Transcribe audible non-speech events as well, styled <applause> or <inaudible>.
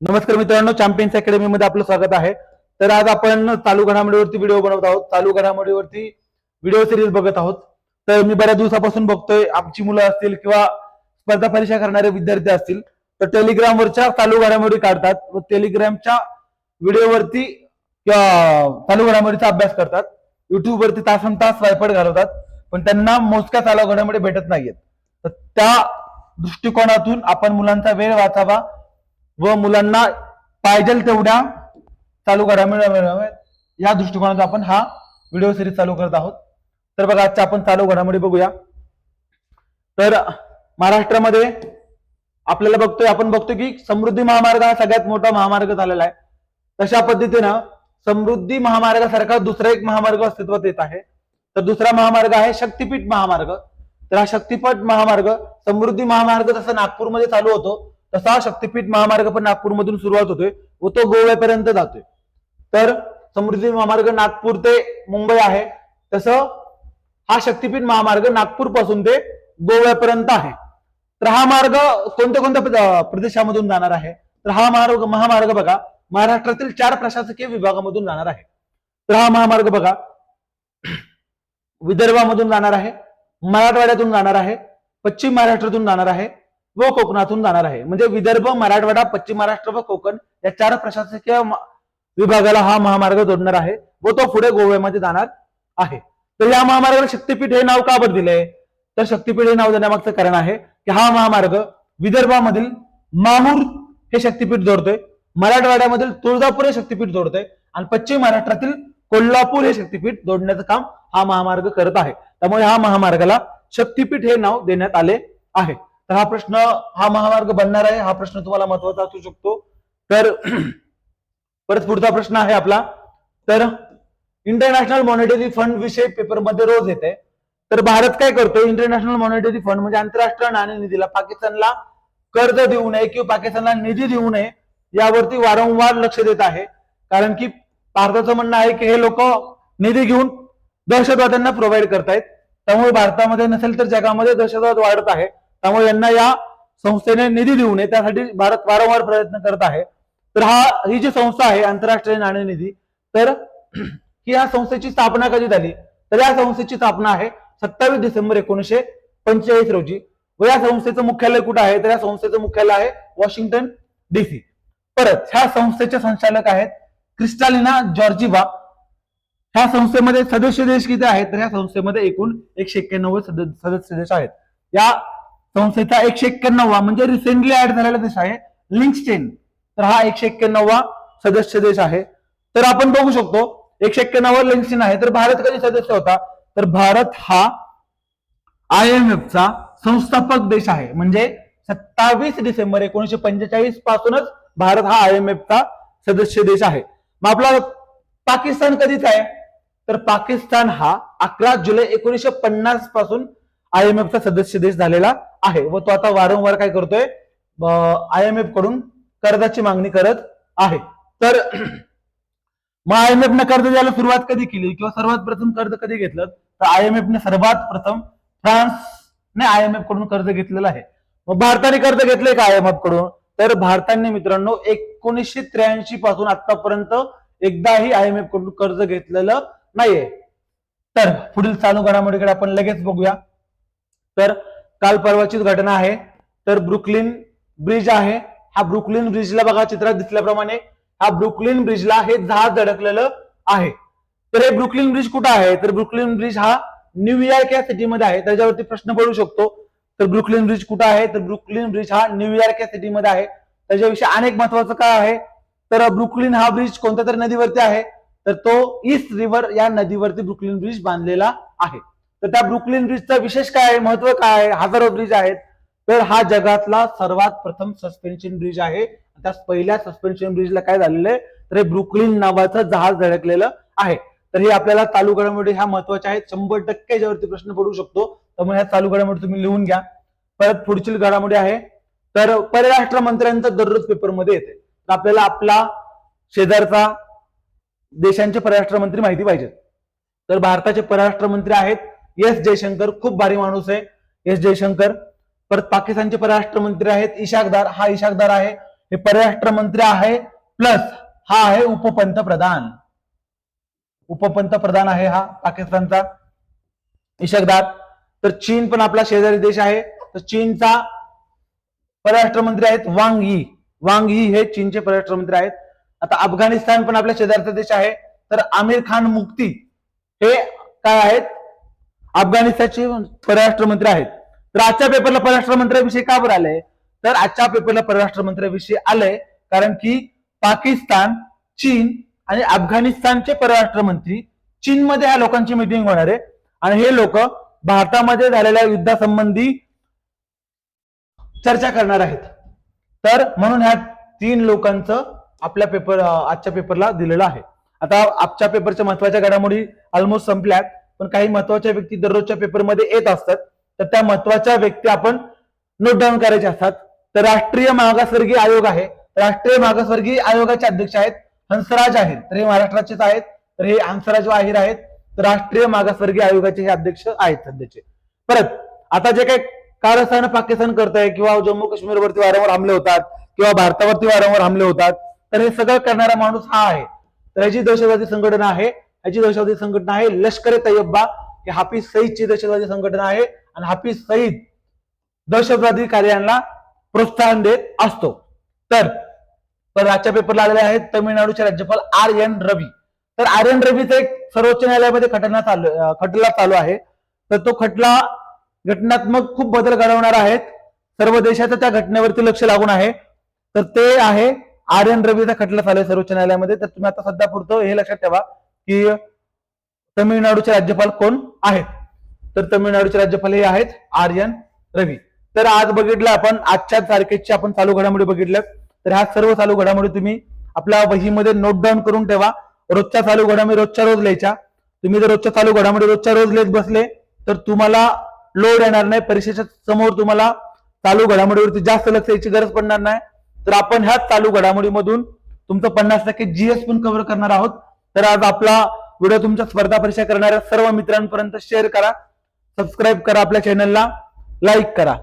नमस्कार मित्रांनो champions academy मध्ये आपलं स्वागत आहे. तर आज आपण चालू घडामोडीवरती व्हिडिओ बनवत आहोत. चालू घडामोडीवरती व्हिडिओ सिरीज बघत आहोत. तर मी बऱ्याच दिवसापासून बघतोय आमची मुलं असतील किंवा स्पर्धा परीक्षा करणारे विद्यार्थी असतील तर टेलिग्रामवरच्या चालू घडामोडी काढतात व टेलिग्रामच्या व्हिडिओवरती किंवा चालू घडामोडीचा अभ्यास करतात. युट्यूबवरती तासन तास वायपट घालवतात पण त्यांना मोजक्या चालू घडामोडी भेटत नाहीयेत. तर त्या दृष्टिकोनातून आपण मुलांचा वेळ वाचावा व मुलांना पाहिजे तेवढ्या चालू घडामोडी मिळाव्यात या दृष्टिकोनातून आपण हा व्हिडिओ सिरीज चालू करत आहोत. तर बघा आजच्या आपण चालू घडामोडी बघूया. तर महाराष्ट्रामध्ये आपल्याला बघतोय आपण बघतोय की समृद्धी महामार्ग हा सगळ्यात मोठा महामार्ग झालेला आहे. तशा पद्धतीनं समृद्धी महामार्गासारखा दुसरा एक महामार्ग अस्तित्वात येत आहे. तर दुसरा महामार्ग आहे शक्तीपीठ महामार्ग. तर हा शक्तीपीठ महामार्ग समृद्धी महामार्ग जसा नागपूरमध्ये चालू होतो तसा हा शक्तीपीठ महामार्ग पण नागपूरमधून सुरुवात होतोय व तो गोव्यापर्यंत जातोय. तर समृद्धी महामार्ग नागपूर ते मुंबई आहे. तसं हा शक्तीपीठ महामार्ग नागपूरपासून ते गोव्यापर्यंत आहे. तर हा मार्ग कोणत्या कोणत्या प्रदेशामधून जाणार आहे? तर हा मार्ग महामार्ग बघा महाराष्ट्रातील चार प्रशासकीय विभागामधून जाणार आहे. तर हा महामार्ग बघा विदर्भामधून जाणार आहे मराठवाड्यातून जाणार आहे पश्चिम महाराष्ट्रातून जाणार आहे व कोकणातून जाणार आहे. म्हणजे विदर्भ मराठवाडा पश्चिम महाराष्ट्र व कोकण या चार प्रशासकीय विभागाला हा महामार्ग जोडणार आहे व तो पुढे गोव्यामध्ये जाणार आहे. तर या महामार्गाला शक्तीपीठ हे नाव का बरं दिले तर शक्तीपीठ हे नाव देण्यामागचं कारण आहे की हा महामार्ग विदर्भामधील माहूर हे शक्तीपीठ जोडतोय मराठवाड्यामधील तुळजापूर हे शक्तीपीठ जोडतोय आणि पश्चिम महाराष्ट्रातील कोल्हापूर हे शक्तीपीठ जोडण्याचं काम हा महामार्ग करत आहे. त्यामुळे हा महामार्गाला शक्तीपीठ हे नाव देण्यात आले आहे. तर हा प्रश्न हा महामार्ग बनणार आहे. हा प्रश्न तुम्हाला महत्त्वाचा असू शकतो. तर <clears throat> परत पुढचा प्रश्न आहे आपला. तर इंटरनॅशनल मॉनिटरी फंड विषय पेपरमध्ये रोज येते. तर भारत काय करतो? इंटरनॅशनल मॉनिटरी फंड म्हणजे आंतरराष्ट्रीय नाणेनिधीला पाकिस्तानला कर्ज देऊ नये किंवा पाकिस्तानला निधी देऊ नये यावरती वारंवार लक्ष देत आहे. कारण की भारताचं म्हणणं आहे की हे लोक निधी घेऊन दहशतवाद्यांना प्रोव्हाइड करतायत. त्यामुळे भारतामध्ये नसेल तर जगामध्ये दहशतवाद वाढत आहे. त्यामुळे यांना या संस्थेने निधी देऊ नये त्यासाठी भारत वारंवार प्रयत्न करत आहे. तर हा ही जी संस्था आहे आंतरराष्ट्रीय नाणेनिधी तर ही या संस्थेची स्थापना कधी झाली? तर या संस्थेची स्थापना आहे सत्तावीस डिसेंबर एकोणीसशे पंचेचाळीस रोजी. व या संस्थेचं मुख्यालय कुठं आहे? तर या संस्थेचं मुख्यालय आहे वॉशिंग्टन डीसी परत ह्या संस्थेचे संचालक आहेत क्रिस्टालिना जॉर्जिवा ह्या संस्थेमध्ये सदस्य देश किती आहेत? तर या संस्थेमध्ये एकूण एकशे एक्क्याण्णव सदस्य देश आहेत. या संस्थेचा एकशे एक्क्याण्णववा म्हणजे रिसेंटली ऍड झालेला देश आहे लिंक्स्टेन तर हा एकशे एक्क्याण्णववा सदस्य देश आहे. तर आपण बघू शकतो एकशे एक्क्याण्णव लिंक्सटेन आहे तर भारत कधी सदस्य होता? तर भारत हा आय एम एफचा संस्थापक देश आहे. म्हणजे सत्तावीस डिसेंबर एकोणीशे पंचेचाळीस पासूनच भारत हा आय एम एफचा सदस्य देश आहे. मग आपला पाकिस्तान कधीच आहे? तर पाकिस्तान हा अकरा जुलै एकोणीशे पन्नासपासून आय एम एफचा सदस्य देश झालेला आहे. व तो आता वारंवार काय करतोय? आय एम एफकडून कर्जाची मागणी करत आहे. तर <clears throat> मग आय एम एफ ने कर्ज द्यायला सुरुवात कधी केली? किंवा सर्वात प्रथम कर्ज कधी घेतलं? तर आय एम एफ ने सर्वात प्रथम फ्रान्सने आय एम एफकडून कर्ज घेतलेलं आहे. मग भारताने कर्ज घेतलंय का आय एम एफकडून? तर भारताने मित्रांनो एकोणीसशे त्र्याऐंशी पासून आतापर्यंत एकदाही आय एम एफकडून कर्ज घेतलेलं नाहीये. तर पुढील चालू घडामोडीकडे आपण लगेच बघूया. तर काल परवाचीच घटना आहे. तर ब्रुकलिन ब्रिज आहे. हा ब्रुकलिन ब्रिजला बघा चित्रात दिसल्याप्रमाणे हा ब्रुकलिन ब्रिजला हे जहाज धडकलेलं आहे. तर हे ब्रुकलिन ब्रिज कुठं आहे? तर ब्रुकलिन ब्रिज हा न्यूयॉर्क या सिटीमध्ये आहे. त्याच्यावरती प्रश्न पडू शकतो. तर ब्रुकलिन ब्रिज कुठं आहे? तर ब्रुकलिन ब्रिज हा न्यूयॉर्क या सिटीमध्ये आहे. त्याच्याविषयी अनेक महत्वाचं काय आहे? तर ब्रुकलिन हा ब्रिज कोणत्या तरी नदीवरती आहे. तर तो ईस्ट रिव्हर या नदीवरती ब्रुकलिन ब्रिज बांधलेला आहे. तर त्या ब्रुकलिन ब्रिजचा विशेष काय आहे? महत्त्व काय आहे? हजारो ब्रिज आहेत. तर हा जगातला सर्वात प्रथम सस्पेन्शन ब्रिज आहे. त्या पहिल्या सस्पेन्शन ब्रिजला काय झालेलं आहे? तर हे ब्रुकलिन नावाचं जहाज धडकलेलं आहे. तर हे आपल्याला चालू घडामोडी ह्या महत्त्वाच्या आहेत. शंभर टक्के याच्यावरती प्रश्न पडू शकतो. त्यामुळे ह्या चालू घडामोडी तुम्ही लिहून घ्या. परत पुढची घडामोडी आहे. तर परराष्ट्र मंत्र्यांचं दररोज पेपरमध्ये येते. तर आपल्याला आपला शेजारचा देशांचे परराष्ट्र मंत्री माहिती पाहिजेत. तर भारताचे परराष्ट्र मंत्री आहेत. एस जयशंकर खूप भारी माणूस आहे. एस जयशंकर. परत पाकिस्तानचे परराष्ट्र मंत्री आहेत. इशाकदार हा इशाकदार आहे. हे परराष्ट्र मंत्री आहे. प्लस हा आहे उपपंतप्रधान. उपपंतप्रधान आहे हा पाकिस्तानचा. इशकदार. तर चीन पण आपला शेजारी देश आहे. तर चीनचा परराष्ट्र मंत्री आहेत वांग यी. वांग यी हे चीनचे परराष्ट्र मंत्री आहेत. आता अफगाणिस्तान पण आपल्या शेजारचा देश आहे. तर आमिर खान मुक्ती हे काय आहेत? अफगाणिस्तानचे परराष्ट्र मंत्री आहेत. तर आजच्या पेपरला परराष्ट्र मंत्र्याविषयी का बरं आलंय? तर आजच्या पेपरला परराष्ट्र मंत्र्याविषयी आलंय कारण की पाकिस्तान चीन आणि अफगाणिस्तानचे परराष्ट्र मंत्री चीनमध्ये ह्या लोकांची मिटिंग होणार आहे. आणि हे लोक भारतामध्ये झालेल्या युद्धासंबंधी चर्चा करणार आहेत. तर म्हणून ह्या तीन लोकांचं आपल्या पेपर आजच्या पेपरला दिलेलं आहे. आता आजच्या पेपरच्या महत्त्वाच्या घडामोडी ऑलमोस्ट संपल्यात. पण काही महत्त्वाच्या व्यक्ती दररोजच्या पेपरमध्ये येत असतात. तर त्या महत्त्वाच्या व्यक्ती आपण नोट डाऊन करायचे असतात. तर राष्ट्रीय मागासवर्गीय आयोग आहे. राष्ट्रीय मागासवर्गीय आयोगाचे अध्यक्ष आहेत हंसराज आहेत. तर हे महाराष्ट्राचेच आहेत. तर हे हंसराज आहेर आहेत. तर राष्ट्रीय मागासवर्गीय आयोगाचे हे अध्यक्ष आहेत सध्याचे. परत आता जे काही कारस्थान पाकिस्तान करत आहे किंवा जम्मू काश्मीरवरती वारंवार हमले होतात किंवा भारतावरती वारंवार हमले होतात तर हे सगळं करणारा माणूस हा आहे. तर ह्याची दहशतवादी संघटना आहे. ह्याची दहशतवादी संघटना आहे. लष्कर ए तय्यबा. हे हाफिज सईदची दहशतवादी संघटना आहे आणि हाफिज सईद दहशतवादी कार्यांना प्रोत्साहन देत असतो. तर तर आजच्या पेपरला आलेले आहेत तमिळनाडूचे राज्यपाल आर एन रवी. तर आर एन रवीचा एक सर्वोच्च न्यायालयामध्ये खटना चालू खटला चालू आहे. तर तो खटला घटनात्मक खूप बदल घडवणार आहेत. सर्व देशाचं त्या घटनेवरती लक्ष लागून आहे. तर ते आहे आर एन रवीचा खटला चालू आहे सर्वोच्च न्यायालयामध्ये. तर तुम्ही आता सध्या पुरतो हे लक्षात ठेवा. की तमिळनाडूचे राज्यपाल कोण आहेत? तर तमिळनाडूचे राज्यपाल हे आहेत आर एन रवी. तर आज बघितलं आपण आजच्या तारखेची आपण चालू घडामोडी बघितल्या तर ह्या सर्व चालू घडामोडी तुम्ही आपल्या वहीमध्ये नोट डाऊन करून ठेवा. रोजच्या चालू घडामोडी रोजच्या रोज लिहायच्या. तुम्ही जर रोजच्या चालू घडामोडी रोजच्या रोज लिहित बसले तर तुम्हाला लोड येणार नाही. परीक्षेच्या समोर तुम्हाला चालू घडामोडीवरती जास्त लक्ष द्यायची गरज पडणार नाही. तर आपण ह्याच चालू घडामोडीमधून तुमचं पन्नास टक्के जीएस पण कव्हर करणार आहोत. तर आज आपला व्हिडिओ तुमच्या स्पर्धा परीक्षा करणाऱ्या सर्व मित्रांपर्यंत शेअर करा. सबस्क्राईब करा आपल्या चॅनलला लाईक करा.